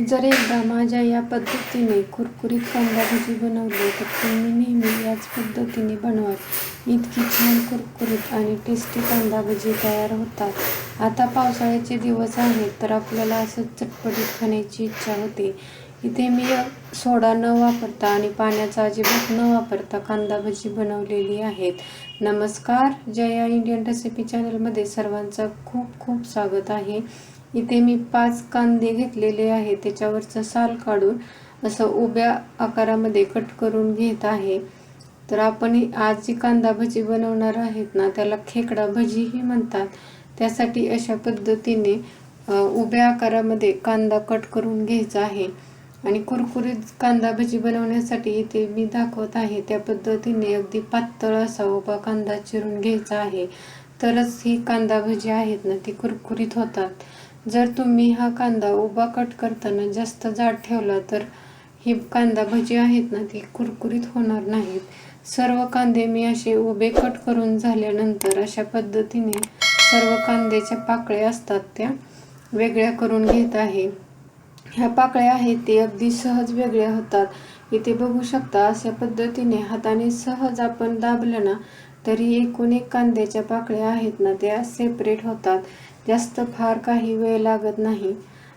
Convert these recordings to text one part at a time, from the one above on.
तुम्ही जर एकदा माझ्या या पद्धतीने कुरकुरीत कांदा भजी बनवली तर तुम्ही नेहमी याच पद्धतीने बनवाल. इतकी छान कुरकुरीत आणि टेस्टी कांदा भजी तयार होतात. आता पावसाळ्याचे दिवस आहेत तर आपल्याला असं चटपटीत खाण्याची इच्छा होते. इथे मी सोडा न वापरता आणि पाण्याचा अजिबात न वापरता कांदा भजी बनवलेली आहेत. नमस्कार जया इंडियन रेसिपी चॅनलमध्ये सर्वांचं खूप खूप स्वागत आहे. इथे मी पाच कांदे घेतलेले आहे त्याच्यावरचं साल काढून असं उभ्या आकारामध्ये कट करून घेत आहे. तर आपण आज जी कांदा भजी बनवणार आहेत ना त्याला खेकडा भजीही म्हणतात. त्यासाठी अशा पद्धतीने उभ्या आकारामध्ये कांदा कट करून घ्यायचा आहे. आणि कुरकुरीत कांदा भजी बनवण्यासाठी इथे मी दाखवत आहे त्या पद्धतीने अगदी पातळ असा उभा कांदा चिरून घ्यायचा आहे. तरच ही कांदा भजी आहेत ना ती कुरकुरीत होतात. जर तुम्ही हा कांदा उभा कट करताना जास्त जाड ठेवला तर ही कांदा भजी आहेत ना ती कुरकुरीत होणार नाहीत. सर्व कांदे मी असे उभे कट करून झाल्यानंतर अशा पद्धतीने सर्व कांद्याच्या पाकळ्या असतात त्या वेगळ्या करून घेत आहे. ह्या पाकळ्या आहेत ते अगदी सहज वेगळ्या होतात. इथे बघू शकता अशा पद्धतीने हाताने सहज आपण दाबलं ना तरी एकूण एक कांद्याच्या पाकळ्या आहेत ना त्या सेपरेट होतात. जास्त फार काही वेळ लागत नाही.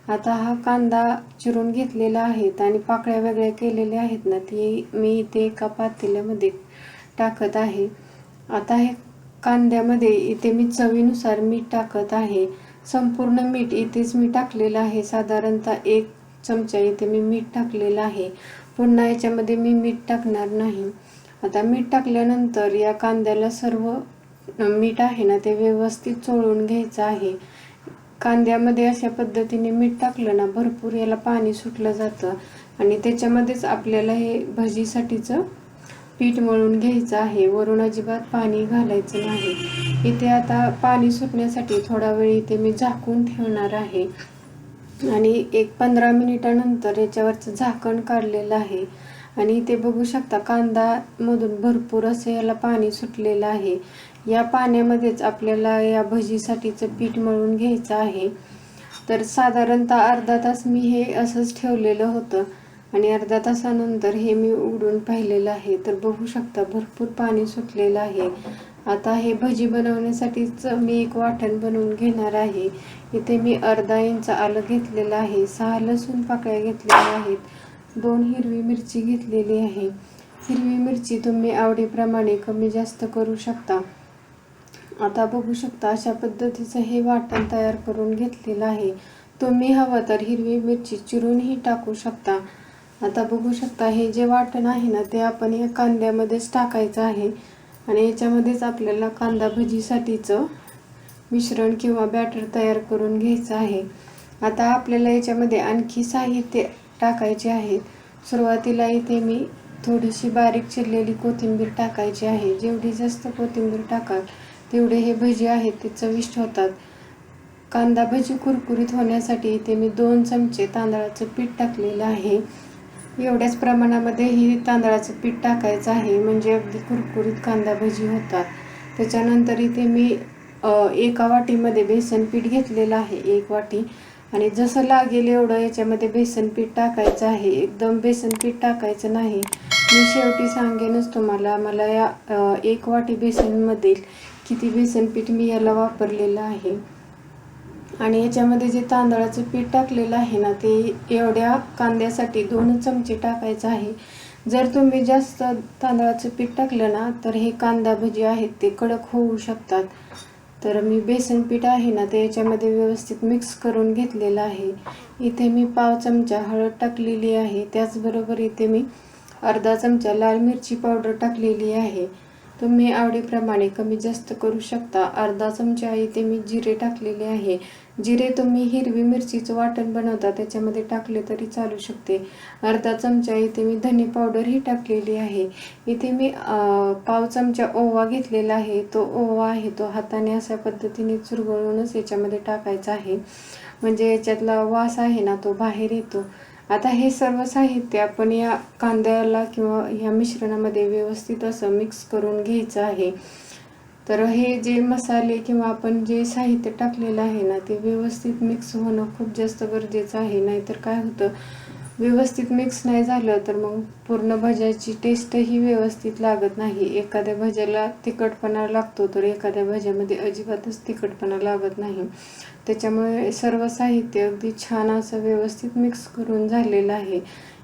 आता हा कांदा चिरून घेतलेला आहेत आणि पाकळ्या वेगळ्या केलेल्या आहेत ना ती मी इथे एका पातेल्यामध्ये टाकत आहे. आता हे कांद्यामध्ये इथे मी चवीनुसार मीठ टाकत आहे. संपूर्ण मीठ इथेच मी टाकलेलं आहे. साधारणतः एक चमचा इथे मी मीठ टाकलेलं आहे. पुन्हा याच्यामध्ये मी मीठ टाकणार नाही. आता मीठ टाकल्यानंतर या कांद्याला सर्व मीठ आहे ना ते व्यवस्थित चोळून घ्यायचं आहे. कांद्यामध्ये अशा पद्धतीने मीठ टाकलं ना भरपूर याला पाणी सुटलं जातं. आणि त्याच्यामध्येच आपल्याला हे भजीसाठीचं पीठ मळून घ्यायचं आहे. वरून अजिबात पाणी घालायचं नाही. इथे आता पाणी सुटण्यासाठी थोडा वेळ इथे मी झाकून ठेवणार आहे. आणि एक पंधरा मिनिटानंतर याच्यावरचं झाकण काढलेलं आहे. आणि इथे बघू शकता कांदा मधून भरपूर असं याला पाणी सुटलेलं आहे. या पाण्यामध्येच आपल्याला या भजीसाठीचं पीठ मळून घ्यायचं आहे. तर साधारणतः अर्धा तास मी हे असंच ठेवलेलं होतं आणि अर्धा तासानंतर हे मी उघडून पाहिलेलं आहे. तर बघू शकता भरपूर पाणी सुटलेलं आहे. आता हे भजी बनवण्यासाठीच मी एक वाटण बनवून घेणार आहे. इथे मी अर्धा इंच आलं घेतलेलं आहे. सहा लसूण पाकळ्या घेतलेल्या आहेत. दोन हिरवी मिरची घेतलेली आहे. हिरवी मिरची तुम्ही आवडीप्रमाणे कमी जास्त करू शकता. आता बघू शकता अशा पद्धतीचं हे वाटण तयार करून घेतलेलं आहे. तुम्ही हवं तर हिरवी मिरची चिरूनही टाकू शकता. आता बघू शकता हे जे वाटण आहे ना ते आपण या कांद्यामध्येच टाकायचं आहे. आणि याच्यामध्येच आपल्याला कांदा भजीसाठीचं मिश्रण किंवा बॅटर तयार करून घ्यायचं आहे. आता आपल्याला याच्यामध्ये आणखी साहित्य टाकायचे आहे. सुरुवातीला इथे मी थोडीशी बारीक चिरलेली कोथिंबीर टाकायची आहे. जेवढी जास्त कोथिंबीर टाकाल तेवढे हे भजी आहेत ते चविष्ट होतात. कांदा भजी कुरकुरीत होण्यासाठी इथे मी दोन चमचे तांदळाचं पीठ टाकलेलं आहे. एवढ्याच प्रमाणामध्ये ही तांदळाचं पीठ टाकायचं आहे म्हणजे अगदी कुरकुरीत कांदा भजी होतात. त्याच्यानंतर इथे मी एका वाटीमध्ये बेसन पीठ घेतलेलं आहे एक वाटी. आणि जसं लागेल एवढं याच्यामध्ये बेसन पीठ टाकायचं आहे. एकदम बेसन पीठ टाकायचं नाही. मी शेवटी सांगेनच तुम्हाला मला या एक वाटी बेसनमधील किती बेसन पीठ मी याला वापरलेलं आहे. आणि याच्यामध्ये जे तांदळाचं पीठ टाकलेलं आहे ना ते एवढ्या कांद्यासाठी दोन चमचे टाकायचं आहे. जर तुम्ही जास्त तांदळाचं पीठ टाकलं ना तर हे कांदा भजी आहेत ते कडक होऊ शकतात. तर मी बेसन पीठ आहे ना ते याच्यामध्ये व्यवस्थित मिक्स करून घेतलेलं आहे. इथे मी पाव चमचा हळद टाकलेली आहे. त्याचबरोबर इथे मी अर्धा चमचा लाल मिरची पावडर टाकलेली आहे. तुम्ही आवडीप्रमाणे कमी जास्त करू शकता. अर्धा चमचा इथे मी जिरे टाकलेले आहे. जिरे तुम्ही हिरवी मिरचीचं वाटण बनवता त्याच्यामध्ये टाकले तरी चालू शकते. अर्धा चमचा इथे मी धने पावडरही टाकलेली आहे. इथे मी पाव चमचा ओवा घेतलेला आहे. तो ओवा आहे तो हाताने अशा पद्धतीने चुरगळूनच याच्यामध्ये टाकायचा आहे. म्हणजे याच्यातला वास आहे ना तो बाहेर येतो. आता हे सर्व साहित्य आपण या कांद्याला किंवा या मिश्रणामध्ये व्यवस्थित असं मिक्स करून घ्यायचं आहे. तर हे जे मसाले किंवा आपण जे साहित्य टाकलेलं आहे ना ते व्यवस्थित मिक्स होणं खूप जास्त गरजेचं आहे. नाहीतर काय होतं व्यवस्थित मिक्स नाही झालं तर मग पूर्ण भज्याची टेस्टही व्यवस्थित लागत नाही. एखाद्या भज्याला तिखटपणा लागतो तर एखाद्या भज्यामध्ये अजिबातच तिखटपणा लागत नाही. त्याच्यामुळे सर्व साहित्य अगदी छान असं व्यवस्थित मिक्स करून झालेलं आहे.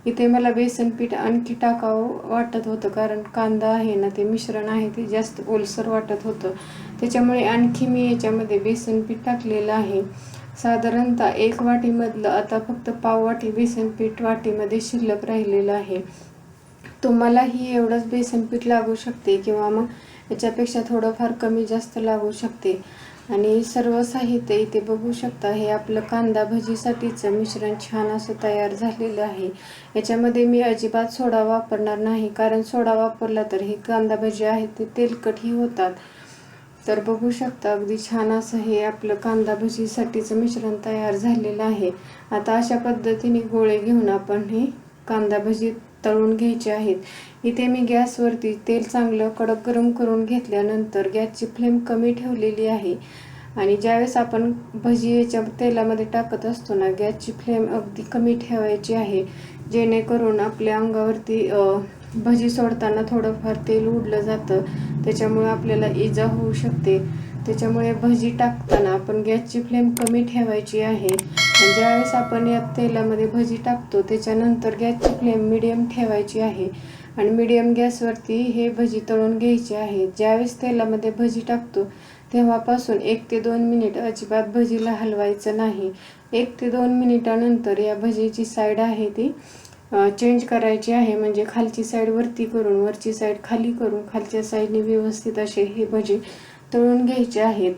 इथे मला बेसन पीठ आणखी टाकावं वाटत होतं कारण कांदा आहे ना ते मिश्रण आहे ते जास्त ओलसर वाटत होतं. त्याच्यामुळे आणखी मी याच्यामध्ये बेसन पीठ टाकलेलं आहे. साधारणतः एक वाटीमधलं आता फक्त पाव वाटी बेसन पीठ वाटीमध्ये शिल्लक राहिलेलं आहे. तुम्हालाही एवढंच बेसन पीठ लागू शकते किंवा मग याच्यापेक्षा थोडंफार कमी जास्त लागू शकते. आणि सर्व साहित्य इथे बघू शकता हे आपलं कांदा भजीसाठीचं मिश्रण छान असं तयार झालेलं आहे. याच्यामध्ये मी अजिबात सोडा वापरणार नाही कारण सोडा वापरला तर हे कांदा भजी आहेत ते तेलकटही होतात. तर बघू शकता अगदी छान असं हे आपलं कांदा भजीसाठीचं मिश्रण तयार झालेलं आहे. आता अशा पद्धतीने गोळे घेऊन आपण हे कांदा भजी तळून घ्यायचे आहेत. इथे मी गॅसवरती तेल चांगलं कडक गरम करून घेतल्यानंतर गॅसची फ्लेम कमी ठेवलेली आहे. आणि ज्यावेळेस आपण भजी याच्या तेलामध्ये टाकत असतो ना गॅसची फ्लेम अगदी कमी ठेवायची आहे. जेणेकरून आपल्या अंगावरती भजी सोडताना थोडंफार तेल उडलं जातं. त्याच्यामुळे आपल्याला इजा होऊ शकते. त्याच्यामुळे भजी टाकताना आपण गॅसची फ्लेम कमी ठेवायची आहे. ज्यावेळेस आपण या तेलामध्ये भजी टाकतो त्याच्यानंतर गॅसची फ्लेम मिडियम ठेवायची आहे. आणि मिडियम गॅसवरती हे भजी तळून घ्यायचे आहे. ज्यावेळेस तेलामध्ये भजी टाकतो तेव्हापासून एक ते दोन मिनिट अजिबात भजीला हलवायचं नाही. एक ते दोन मिनिटानंतर या भजीची साईड आहे ती चेंज करायची आहे म्हणजे खालची साईड वरती करून वरची साईड खाली करून खालच्या साईडने व्यवस्थित असे हे भजे तळून घ्यायचे आहेत.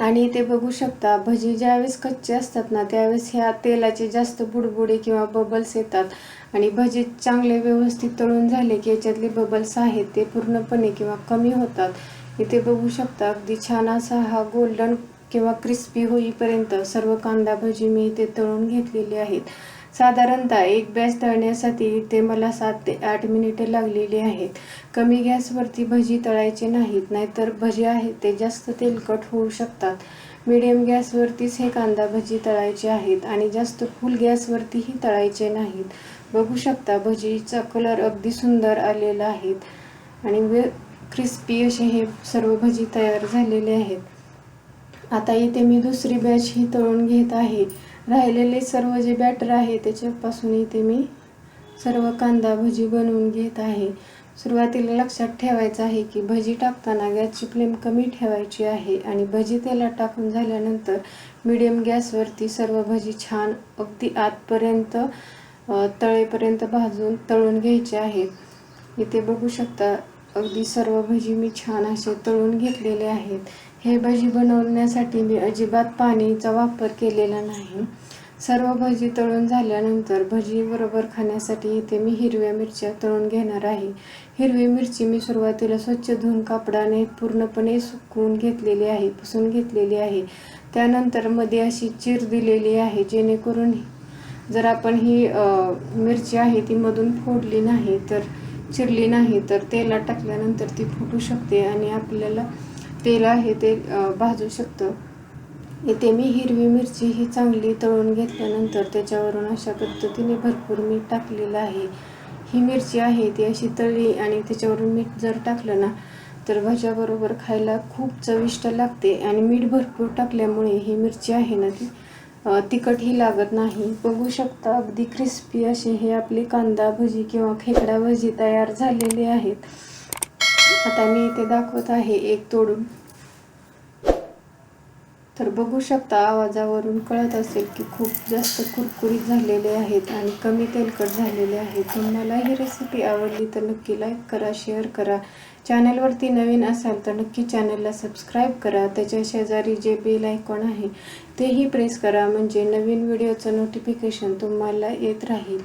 आणि इथे बघू शकता भजी ज्यावेळेस कच्चे असतात ना त्यावेळेस ह्या तेलाचे जास्त बुडबुडे किंवा बबल्स येतात. आणि भजी चांगले व्यवस्थित तळून झाले की याच्यातले बबल्स आहेत ते पूर्णपणे किंवा कमी होतात. इथे बघू शकता अगदी छान असा हा गोल्डन किंवा क्रिस्पी होईपर्यंत सर्व कांदा भजी मी इथे तळून घेतलेली आहेत. साधारणतः एक बॅच तळण्यासाठी ते मला सात ते आठ मिनिटे लागलेली आहेत. कमी गॅसवरती भजी तळायचे नाहीत नाहीतर भजी आहेत ते जास्त तेलकट होऊ शकतात. मिडियम गॅसवरतीच हे कांदा भजी तळायचे आहेत आणि जास्त फुल गॅसवरतीही तळायचे नाहीत. बघू शकता भजीचा कलर अगदी सुंदर आलेला आहेत आणि वे क्रिस्पी असे हे सर्व भजी तयार झालेले आहेत. आता इथे मी दुसरी बॅच ही तळून घेत आहे. राहिलेले सर्व जे बॅटर आहे त्याच्यापासून इथे मी सर्व कांदा भजी बनवून घेत आहे. सुरुवातीला लक्षात ठेवायचं आहे की भजी टाकताना गॅसची फ्लेम कमी ठेवायची आहे आणि भजी तेलात टाकून झाल्यानंतर मिडियम गॅसवरती सर्व भजी छान अगदी आतपर्यंत तळेपर्यंत भाजून तळून घ्यायचे आहेत इथे बघू शकता अगदी सर्व भजी मी छान असे तळून घेतलेले आहेत. हे भजी बनवण्यासाठी मी अजिबात पाणीचा वापर केलेला नाही. सर्व भजी तळून झाल्यानंतर भजी बरोबर खाण्यासाठी इथे मी हिरव्या मिरच्या तळून घेणार आहे. हिरवी मिरची मी सुरुवातीला स्वच्छ धुवून कापडाने पूर्णपणे सुकवून घेतलेली आहे पुसून घेतलेली आहे. त्यानंतरमध्ये अशी चीर दिलेली आहे जेणेकरून जर आपण ही मिरची आहे ती मधून फोडली नाही तर चिरली नाही तर तेलात टाकल्यानंतर ती फुटू शकते आणि आपल्याला तेल आहे ते भाजू शकतं. इथे मी हिरवी मिरची ही चांगली तळून घेतल्यानंतर त्याच्यावरून अशा पद्धतीने भरपूर मीठ टाकलेलं आहे. ही मिरची आहे ती अशी तळली आणि त्याच्यावरून मीठ जर टाकलं ना तर भाज्याबरोबर खायला खूप चविष्ट लागते आणि मीठ भरपूर टाकल्यामुळे ही मिरची आहे ना ती तिखटही लागत नाही. बघू शकता अगदी क्रिस्पी असे हे आपले कांदा भजी किंवा खेकडा भजी तयार झालेले आहेत. आता मी इथे दाखवत आहे एक तोडून. तर बघू शकता आवाजावरून कळत असेल की खूप जास्त कुरकुरीत झालेले आहेत आणि कमी तेलकट झालेले आहेत. तुम्हाला ही रेसिपी आवडली तर नक्की लाईक करा शेअर करा. चॅनलवरती नवीन असाल तर नक्की चॅनलला सबस्क्राईब करा. त्याच्या शेजारी जे बेल आयकॉन आहे तेही प्रेस करा. म्हणजे नवीन व्हिडिओचं नोटिफिकेशन तुम्हाला येत राहील.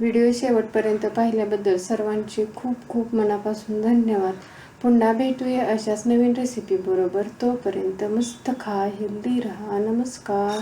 व्हिडिओ शेवटपर्यंत पाहिल्याबद्दल सर्वांचे खूप खूप मनापासून धन्यवाद. पुन्हा भेटूया अशाच नवीन रेसिपी बरोबर. तोपर्यंत मस्त खा हेल्दी राहा. नमस्कार.